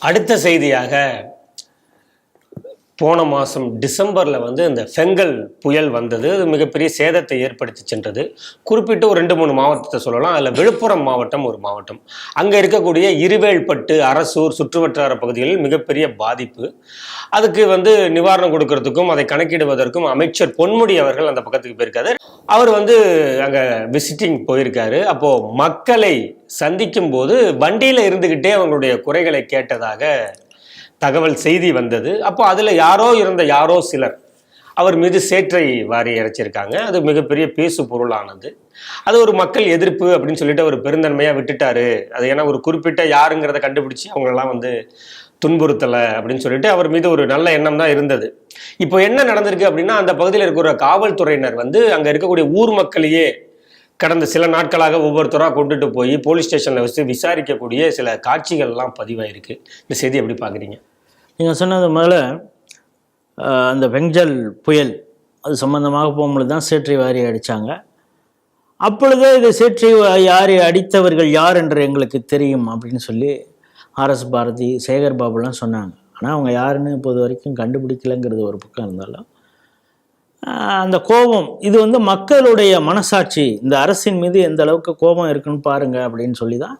அடுத்த செய்தியாக போன மாதம் டிசம்பரில் வந்து இந்த ஃபெங்கல் புயல் வந்தது. அது மிகப்பெரிய சேதத்தை ஏற்படுத்தி சென்றது. குறிப்பிட்டு ஒரு ரெண்டு மூணு மாவட்டத்தை சொல்லலாம். அதில் விழுப்புரம் மாவட்டம் ஒரு மாவட்டம். அங்கே இருக்கக்கூடிய இருவேல்பட்டு அரசூர் சுற்றுவட்டார பகுதிகளில் மிகப்பெரிய பாதிப்பு. அதுக்கு வந்து நிவாரணம் கொடுக்கறதுக்கும் அதை கணக்கிடுவதற்கும் அமைச்சர் பொன்முடி அவர்கள் அந்த பக்கத்துக்கு போயிருக்காரு. அவர் வந்து அங்கே விசிட்டிங் போயிருக்காரு. அப்போது மக்களை சந்திக்கும் போது வண்டியில் இருந்துக்கிட்டே அவங்களுடைய குறைகளை கேட்டதாக தகவல் செய்தி வந்தது. அப்போ அதில் யாரோ இருந்த யாரோ சிலர் அவர் மீது சேற்றை வாரி இறைச்சிருக்காங்க. அது மிகப்பெரிய பேசு பொருளானது. அது ஒரு மக்கள் எதிர்ப்பு அப்படின்னு சொல்லிட்டு அவர் பெருந்தன்மையாக விட்டுட்டாரு. அது ஏன்னா ஒரு குறிப்பிட்ட யாருங்கிறத கண்டுபிடிச்சி அவங்களெல்லாம் வந்து துன்புறுத்தலை அப்படின்னு சொல்லிட்டு அவர் மீது ஒரு நல்ல எண்ணம் தான் இருந்தது. இப்போ என்ன நடந்திருக்கு அப்படின்னா அந்த பகுதியில் இருக்கிற காவல்துறையினர் வந்து அங்கே இருக்கக்கூடிய ஊர் மக்களையே கடந்த சில நாட்களாக ஒவ்வொருத்தராக கொண்டுட்டு போய் போலீஸ் ஸ்டேஷனில் வச்சு விசாரிக்கக்கூடிய சில காட்சிகள்லாம் பதிவாயிருக்கு. இந்த செய்தி எப்படி பார்க்குறீங்க? நீங்கள் சொன்னது முதல்ல அந்த வெஞ்சல் புயல் அது சம்மந்தமாக போகும்பொழுது தான் சேற்றை வாரி அடித்தாங்க அப்பொழுதே இது சேற்றை யார் அடித்தவர்கள் யார் என்று எங்களுக்கு தெரியும் அப்படின்னு சொல்லி ஆர்எஸ் பாரதி சேகர் பாபுலாம் சொன்னாங்க. ஆனால் அவங்க யாருன்னு இப்போது வரைக்கும் கண்டுபிடிக்கலைங்கிறது ஒரு பக்கம் இருந்தாலும் அந்த கோபம் இது வந்து மக்களுடைய மனசாட்சி. இந்த அரசின் மீது எந்த அளவுக்கு கோபம் இருக்குன்னு பாருங்கள் அப்படின்னு சொல்லி தான்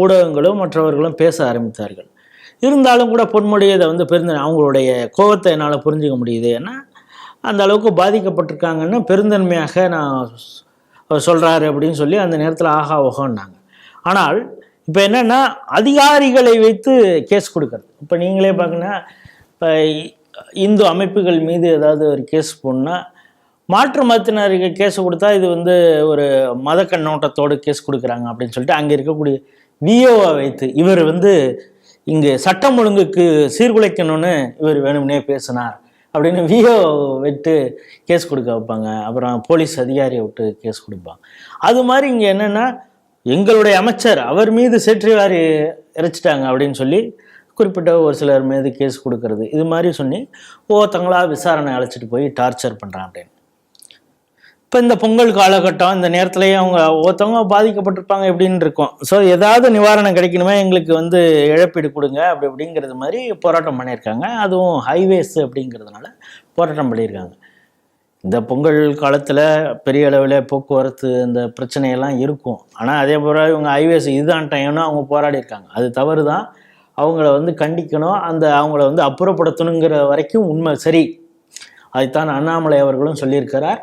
ஊடகங்களும் மற்றவர்களும் பேச ஆரம்பித்தார்கள். இருந்தாலும் கூட பொன்முடி இதை வந்து பெருந்த அவங்களுடைய கோபத்தை என்னால் புரிஞ்சிக்க முடியுது. ஏன்னா அந்த அளவுக்கு பாதிக்கப்பட்டிருக்காங்கன்னு பெருந்தன்மையாக நான் அவர் சொல்கிறாரு அப்படின்னு சொல்லி அந்த நேரத்தில் ஆஹா ஓஹோன்னாங்க. ஆனால் இப்போ என்னென்னா அதிகாரிகளை வைத்து கேஸ் கொடுக்கறது. இப்போ நீங்களே பார்க்கணும் இப்போ இந்து அமைப்புகள் மீது ஏதாவது ஒரு கேஸ் போடணும்னா மாற்று மதத்தினருக்கு கேஸ் கொடுத்தா இது வந்து ஒரு மத கண்ணோட்டத்தோடு கேஸ் கொடுக்குறாங்க அப்படின்னு சொல்லிட்டு அங்கே இருக்கக்கூடிய விஓவை வைத்து இவர் வந்து இங்கே சட்டம் ஒழுங்குக்கு சீர்குலைக்கணும்னு இவர் வேணும்னே பேசினார் அப்படின்னு விஓ விட்டு கேஸ் கொடுக்க வைப்பாங்க. அப்புறம் போலீஸ் அதிகாரியை விட்டு கேஸ் கொடுப்பாங்க. அது மாதிரி இங்கே என்னென்னா எங்களுடைய அமைச்சர் அவர் மீது சேற்றிவாரி இறைச்சிட்டாங்க அப்படின்னு சொல்லி குறிப்பிட்ட ஒரு சிலர் மீது கேஸ் கொடுக்கறது. இது மாதிரி சொல்லி ஒவ்வொருத்தங்களா விசாரணை அழைச்சிட்டு போய் டார்ச்சர் பண்ணுறான் அப்படின்னு. இப்போ இந்த பொங்கல் காலகட்டம் இந்த நேரத்துலேயே அவங்க ஒருத்தவங்க பாதிக்கப்பட்டிருப்பாங்க எப்படின்னு இருக்கும். ஸோ ஏதாவது நிவாரணம் கிடைக்கணுமே எங்களுக்கு வந்து இழப்பீடு கொடுங்க அப்படி அப்படிங்கிறது மாதிரி போராட்டம் பண்ணியிருக்காங்க. அதுவும் ஹைவேஸ் அப்படிங்கிறதுனால போராட்டம் பண்ணியிருக்காங்க. இந்த பொங்கல் காலத்தில் பெரிய அளவில் போக்குவரத்து இந்த பிரச்சனையெல்லாம் இருக்கும். ஆனால் அதே போல் இவங்க ஹைவேஸ் இதுதான் டைம்னு அவங்க போராடி இருக்காங்க அது தவறு தான் அவங்கள வந்து கண்டிக்கணும். அந்த அவங்கள வந்து அப்புறப்படுத்தணுங்கிற வரைக்கும் உண்மை சரி. அதைத்தான் அண்ணாமலை அவர்களும் சொல்லியிருக்கிறார்.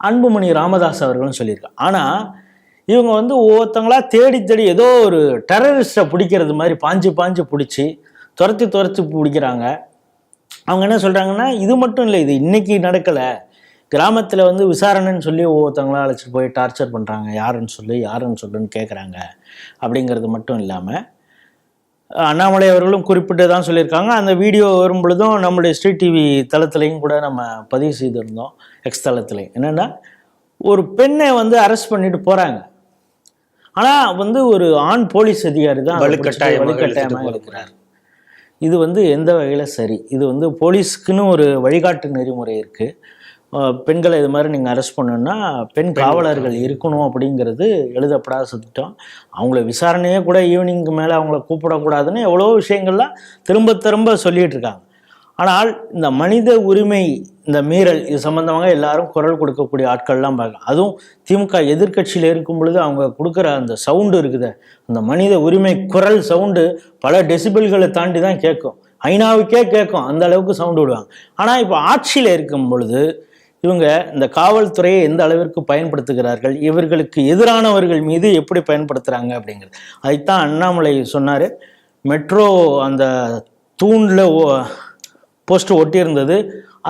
அன்புமணி ராமதாஸ் அவர்களும் சொல்லியிருக்கார். ஆனால் இவங்க வந்து ஒவ்வொருத்தங்களா தேடி தேடி ஏதோ ஒரு டெரரிஸ்ட்டை பிடிக்கிறது மாதிரி பாஞ்சு பாஞ்சு பிடிச்சி துரத்தி துரத்தி பிடிக்கிறாங்க. அவங்க என்ன சொல்கிறாங்கன்னா இது மட்டும் இல்லை இது இன்னைக்கு நடக்கலை. கிராமத்தில் வந்து விசாரணைன்னு சொல்லி ஒவ்வொருத்தங்களா அழைச்சிட்டு போய் டார்ச்சர் பண்ணுறாங்க யாருன்னு சொல்லி யாருன்னு சொல்லுன்னு கேட்குறாங்க அப்படிங்கிறது மட்டும் இல்லாமல் அண்ணாமலை அவர்களும் குறிப்பிட்டு தான் சொல்லியிருக்காங்க. அந்த வீடியோ வரும் பொழுதும் நம்மளுடைய ஸ்ரீ டிவி தளத்துலையும் கூட நம்ம பதிவு செய்திருந்தோம். எக்ஸ் தளத்துலையும். என்னென்னா ஒரு பெண்ணை வந்து அரெஸ்ட் பண்ணிட்டு போகிறாங்க ஆனால் வந்து ஒரு ஆண் போலீஸ் அதிகாரி தான் பிடிச்சிட்டு வலுக்கட்டாயமாக இருக்கிறார். இது வந்து எந்த வகையில் சரி? இது வந்து போலீஸ்க்குன்னு ஒரு வழிகாட்டு நெறிமுறை இருக்குது பெண்களை இது மாதிரி நீங்கள் அரெஸ்ட் பண்ணணும்னா பெண் காவலர்கள் இருக்கணும் அப்படிங்கிறது எழுதப்படாத சட்டம் அவங்கள விசாரணையே கூட ஈவினிங்க்கு மேலே அவங்கள கூப்பிடக்கூடாதுன்னு எவ்வளோ விஷயங்கள்லாம் திரும்ப திரும்ப சொல்லிட்டு இருக்காங்க. ஆனால் இந்த மனித உரிமை இந்த மீறல் இது சம்பந்தமாக எல்லாரும் குரல் கொடுக்கக்கூடிய ஆட்கள்லாம் பார்க்கலாம். அதுவும் திமுக எதிர்க்கட்சியில் இருக்கும் பொழுது அவங்க கொடுக்குற அந்த சவுண்டு இருக்குது. அந்த மனித உரிமை குரல் சவுண்டு பல டெசிபிள்களை தாண்டி தான் கேட்கும். ஐநாவுக்கே கேட்கும். அந்த அளவுக்கு சவுண்டு விடுவாங்க. ஆனால் இப்போ ஆட்சியில் இருக்கும் பொழுது இவங்க இந்த காவல்துறையை எந்த அளவிற்கு பயன்படுத்துகிறார்கள் இவர்களுக்கு எதிரானவர்கள் மீது எப்படி பயன்படுத்துகிறாங்க அப்படிங்கிறது. அதைத்தான் அண்ணாமலை சொன்னார். மெட்ரோ அந்த தூணில் போஸ்ட் ஒட்டியிருந்தது.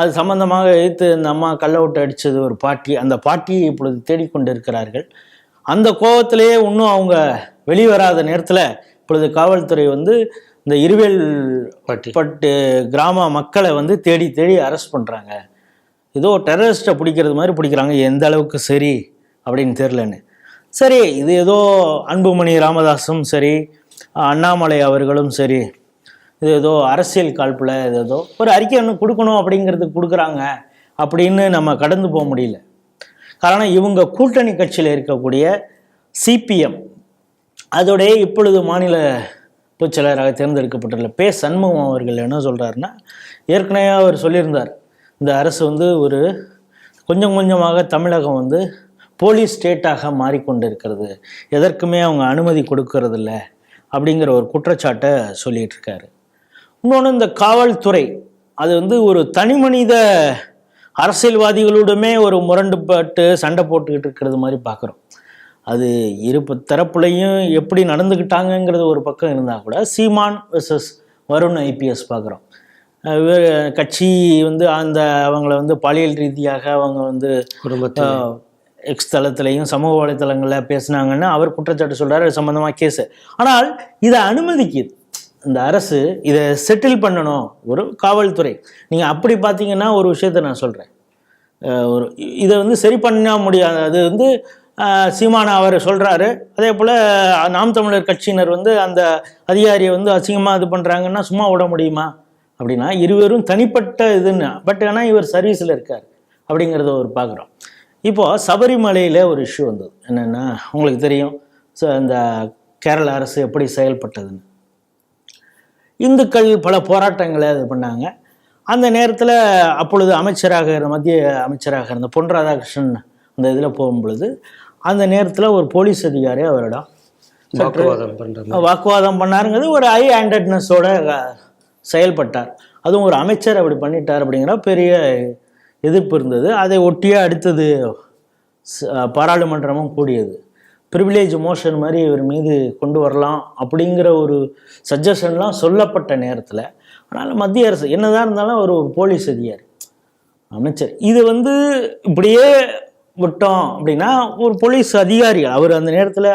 அது சம்பந்தமாக எடுத்து இந்த அம்மா கள்ள விட்டு அடித்தது ஒரு பாட்டி. அந்த பாட்டியை இப்பொழுது தேடிக்கொண்டு இருக்கிறார்கள் அந்த கோபத்திலேயே இன்னும் அவங்க வெளிவராத நேரத்தில் இப்பொழுது காவல்துறை வந்து இந்த இருவேல் பாட்டி. பட்டு கிராம மக்களை வந்து தேடி தேடி அரெஸ்ட் பண்ணுறாங்க ஏதோ டெரரிஸ்ட்டை பிடிக்கிறது மாதிரி பிடிக்கிறாங்க. எந்த அளவுக்கு சரி அப்படின்னு தெரிலன்னு சரி இது ஏதோ அன்புமணி ராமதாஸும் சரி அண்ணாமலை அவர்களும் சரி இது ஏதோ அரசியல் காழ்ப்பில் இது ஏதோ ஒரு அறிக்கை ஒன்று கொடுக்கணும் அப்படிங்கிறதுக்கு கொடுக்குறாங்க அப்படின்னு நம்ம கடந்து போக முடியல. காரணம் இவங்க கூட்டணி கட்சியில் இருக்கக்கூடிய சிபிஎம் அதோடைய இப்பொழுது மாநில பொதுச்செயலராக தேர்ந்தெடுக்கப்பட்டுள்ள பே சண்முகம் அவர்கள் என்ன சொல்கிறாருன்னா ஏற்கனவே அவர் சொல்லியிருந்தார் இந்த அரசு வந்து ஒரு கொஞ்சம் கொஞ்சமாக தமிழகம் வந்து போலீஸ் ஸ்டேட்டாக மாறிக்கொண்டிருக்கிறது. எதற்குமே அவங்க அனுமதி கொடுக்கறதில்ல அப்படிங்கிற ஒரு குற்றச்சாட்டை சொல்லிட்டு இருக்காரு இன்னொன்று இந்த காவல்துறை அது வந்து ஒரு தனி மனித அரசியல்வாதிகளுடமே ஒரு முரண்டுபட்டு சண்டை போட்டுக்கிட்டு இருக்கிறது மாதிரி பார்க்குறோம். அது இரு தரப்புலையும் எப்படி நடந்துக்கிட்டாங்கங்கிறது ஒரு பக்கம் இருந்தால் கூட சீமான் விசஸ் வருண் ஐபிஎஸ் பார்க்குறோம். கட்சி வந்து அந்த அவங்கள வந்து பாலியல் ரீதியாக அவங்க வந்து குடும்பத்தை எக்ஸ் தளத்திலையும் சமூக வலைத்தளங்களில் பேசுனாங்கன்னா அவர் குற்றச்சாட்டு சொல்றாரு அது சம்பந்தமாக கேஸு ஆனால் இதை அனுமதிக்குது. இந்த அரசு இதை செட்டில் பண்ணணும் ஒரு காவல்துறை. நீங்கள் அப்படி பார்த்தீங்கன்னா ஒரு விஷயத்த நான் சொல்கிறேன் ஒரு இதை வந்து சரி பண்ண முடியாது. அது வந்து சீமான் அவர் சொல்கிறாரு அதே போல் நாம் தமிழர் கட்சியினர் வந்து அந்த அதிகாரியை வந்து அசிங்கமாக இது பண்ணுறாங்கன்னா சும்மா விட முடியுமா? அப்படின்னா இருவரும் தனிப்பட்ட இதுன்னு. பட் ஆனால் இவர் சர்வீஸில் இருக்கார் அப்படிங்கிறத ஒரு பார்க்குறோம் இப்போ சபரிமலையில் ஒரு இஷ்யூ வந்தது. என்னென்னா உங்களுக்கு தெரியும் ஸோ இந்த கேரள அரசு எப்படி செயல்பட்டதுன்னு. இந்துக்கள் பல போராட்டங்களை இது பண்ணாங்க. அந்த நேரத்தில் அப்பொழுது அமைச்சராக மத்திய அமைச்சராக இருந்த பொன் ராதாகிருஷ்ணன் அந்த இதில் போகும்பொழுது அந்த நேரத்தில் ஒரு போலீஸ் அதிகாரி அவரிடம் வாக்குவாதம் பண்றது வாக்குவாதம் பண்ணாருங்கிறது ஒரு ஐ ஹேண்டட்னஸோட செயல்பட்டார். அதுவும் ஒரு அமைச்சர் அப்படி பண்ணிட்டார் அப்படிங்கிற பெரிய எதிர்ப்பு இருந்தது. அதை ஒட்டியே அடுத்தது பாராளுமன்றமும் கூடியது. ப்ரிவிலேஜ் மோஷன் மாதிரி இவர் மீது கொண்டு வரலாம் அப்படிங்கிற ஒரு சஜஷன்லாம் சொல்லப்பட்ட நேரத்தில். ஆனால் மத்திய அரசு என்னதான் இருந்தாலும் அவர் ஒரு போலீஸ் அதிகாரி அமைச்சர். இது வந்து இப்படியே விட்டோம் அப்படின்னா ஒரு போலீஸ் அதிகாரி அவர் அந்த நேரத்தில்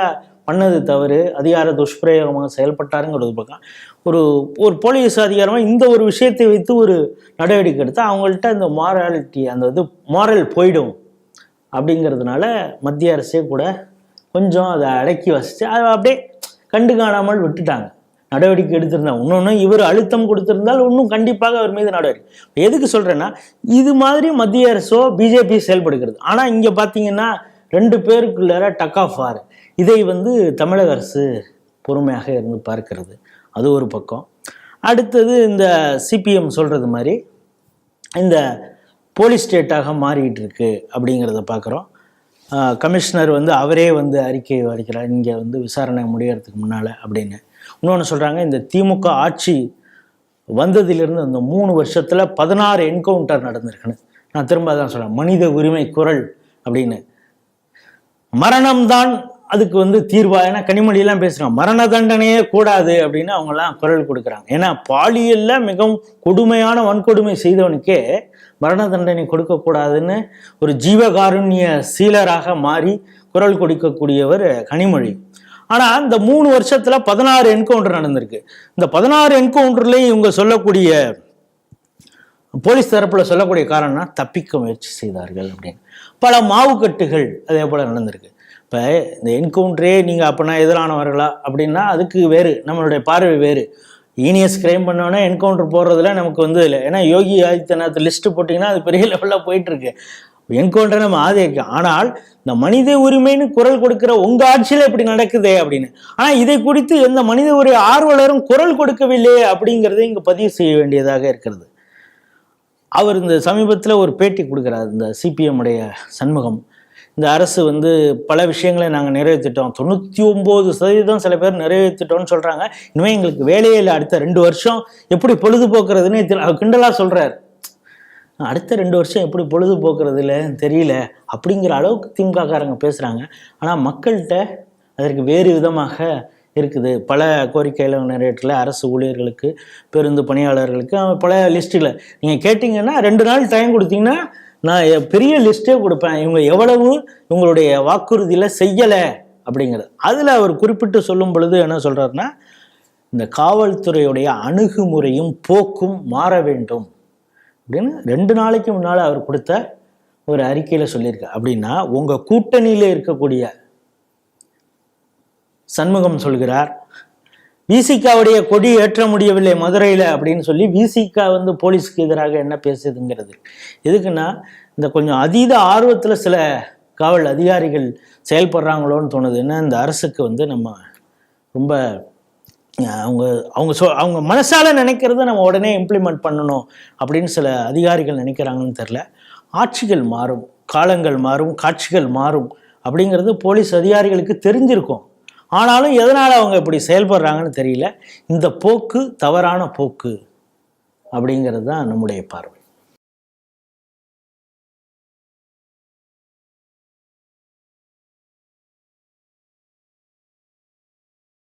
பண்ணது தவறு அதிகார துஷ்பிரயோகமாக செயல்பட்டாருங்கிறது பக்கம். ஒரு ஒரு போலீஸ் அதிகாரமாக இந்த ஒரு விஷயத்தை வைத்து ஒரு நடவடிக்கை எடுத்தால் அவங்கள்ட்ட இந்த மாராலிட்டி அந்த இது மாரல் போயிடும். அப்படிங்கிறதுனால மத்திய அரசே கூட கொஞ்சம் அதை அடக்கி வசித்து அதை அப்படியே கண்டு காணாமல் விட்டுட்டாங்க. நடவடிக்கை எடுத்திருந்தாங்க இன்னொன்று இவர் அழுத்தம் கொடுத்திருந்தால் இன்னும் கண்டிப்பாக அவர் மீது நடவடிக்கை. எதுக்கு சொல்கிறேன்னா இது மாதிரி மத்திய அரசோ பிஜேபி செயல்படுகிறது. ஆனால் இங்கே பார்த்தீங்கன்னா ரெண்டு பேருக்குள்ளார டக் ஆஃப் ஆறு. இதை வந்து தமிழக அரசு பொறுமையாக இருந்து பார்க்கிறது. அது ஒரு பக்கம். அடுத்தது இந்த சிபிஎம் சொல்கிறது மாதிரி இந்த போலீஸ் ஸ்டேட்டாக மாறிட்டு இருக்கு அப்படிங்கிறத பார்க்குறோம். கமிஷனர் வந்து அவரே வந்து அறிக்கை அளிக்கிறார். இங்கே வந்து விசாரணை முடியறதுக்கு முன்னால் அப்படின்னு. இன்னொன்று சொல்கிறாங்க இந்த திமுக ஆட்சி வந்ததிலிருந்து அந்த மூணு வருஷத்தில் பதினாறு என்கவுண்டர் நடந்திருக்குன்னு. நான் திரும்ப தான் சொல்கிறேன் மனித உரிமை குரல் அப்படின்னு. மரணம்தான் அதுக்கு வந்து தீர்வா? ஏன்னா கனிமொழியெல்லாம் பேசுகிறாங்க மரண தண்டனையே கூடாது அப்படின்னு அவங்கெல்லாம் குரல் கொடுக்குறாங்க. ஏன்னா பாலியலில் மிகவும் கொடுமையான வன்கொடுமை செய்தவனுக்கே மரண தண்டனை கொடுக்கக்கூடாதுன்னு ஒரு ஜீவகாருண்ய சீலராக மாறி குரல் கொடுக்கக்கூடியவர் கனிமொழி. ஆனால் இந்த மூணு வருஷத்தில் பதினாறு என்கவுண்டர் நடந்திருக்கு. இந்த பதினாறு என்கவுண்டர்லேயும் இவங்க சொல்லக்கூடிய போலீஸ் தரப்பில் சொல்லக்கூடிய காரணம்னா தப்பிக்க முயற்சி செய்தார்கள் அப்படின்னு. பல மாவுக்கட்டுகள் அதே போல் நடந்திருக்கு. இப்போ இந்த என்கவுண்டரே நீங்கள் அப்போனா எதிரானவர்களா? அப்படின்னா அதுக்கு வேறு நம்மளுடைய பார்வை வேறு. ஈனியஸ் கிரைம் பண்ணோன்னே என்கவுண்டர் போடுறதுல நமக்கு வந்து இல்லை. ஏன்னா யோகி ஆதித்யநாத் லிஸ்ட்டு போட்டிங்கன்னா அது பெரிய லெவலில் போயிட்டுருக்கு. என்கவுண்டர் நம்ம ஆதரிக்கும் ஆனால் இந்த மனித உரிமைன்னு குரல் கொடுக்கிற உங்க ஆட்சியில் இப்படி நடக்குதே அப்படின்னு. ஆனால் இதை குறித்து எந்த மனித உரிமை ஆர்வலரும் குரல் கொடுக்கவில்லையே அப்படிங்கிறத இங்கே பதிவு செய்ய வேண்டியதாக இருக்கிறது. அவர் இந்த சமீபத்தில் ஒரு பேட்டி கொடுக்குறாரு இந்த சிபிஎம் உடைய சண்முகம். இந்த அரசு வந்து பல விஷயங்களை நாங்கள் நிறைவேற்றிட்டோம். தொண்ணூற்றி ஒம்பது சதவீதம் சில பேர் நிறைவேற்றிட்டோம்னு சொல்கிறாங்க இனிமேல் எங்களுக்கு வேலையே இல்லை. அடுத்த ரெண்டு வருஷம் எப்படி பொழுதுபோக்குறதுன்னு தெரியல. அவர் கிண்டலாக சொல்கிறார் அடுத்த ரெண்டு வருஷம் எப்படி பொழுதுபோக்குறதுல தெரியல. அப்படிங்கிற அளவுக்கு திமுககாரங்க பேசுகிறாங்க ஆனால் மக்கள்கிட்ட அதற்கு வேறு விதமாக இருக்குது. பல கோரிக்கைகளை நிறைவேற்றல. அரசு ஊழியர்களுக்கு பேருந்து பணியாளர்களுக்கு அவன் பல லிஸ்ட்டில் நீங்கள் கேட்டிங்கன்னா ரெண்டு நாள் டைம் கொடுத்தீங்கன்னா நான் பெரிய லிஸ்ட்டே கொடுப்பேன். இவங்க எவ்வளவு இவங்களுடைய வாக்குறுதியில் செய்யலை அப்படிங்கிறது. அதில் அவர் குறிப்பிட்டு சொல்லும் பொழுது என்ன சொல்கிறாருன்னா இந்த காவல்துறையுடைய அணுகுமுறையும் போக்கும் மாற வேண்டும் அப்படின்னு ரெண்டு நாளைக்கு முன்னால் அவர் கொடுத்த ஒரு அறிக்கையில் சொல்லியிருக்கார். அப்படின்னா உங்கள் கூட்டணியில் இருக்கக்கூடிய சண்முகம் சொல்கிறார் விசிகாவுடைய கொடி ஏற்ற முடியவில்லை மதுரையில் அப்படின்னு சொல்லி விசிகா வந்து போலீஸ்க்கு எதிராக என்ன பேசுதுங்கிறது எதுக்குன்னா இந்த கொஞ்சம் அதீத ஆர்வத்தில் சில காவல் அதிகாரிகள் செயல்படுறாங்களோன்னு தோணுது. என்ன இந்த அரசுக்கு வந்து நம்ம ரொம்ப அவங்க அவங்க சொ அவங்க மனசால நினைக்கிறத நம்ம உடனே இம்ப்ளிமெண்ட் பண்ணணும் அப்படின்னு சில அதிகாரிகள் நினைக்கிறாங்கன்னு தெரில ஆட்சிகள் மாறும் காலங்கள் மாறும் காட்சிகள் மாறும் அப்படிங்கிறது போலீஸ் அதிகாரிகளுக்கு தெரிஞ்சிருக்கும். ஆனாலும் எதனால் அவங்க இப்படி செயல்படுறாங்கன்னு தெரியல. இந்த போக்கு தவறான போக்கு அப்படிங்கிறது தான் நம்முடைய பார்வை.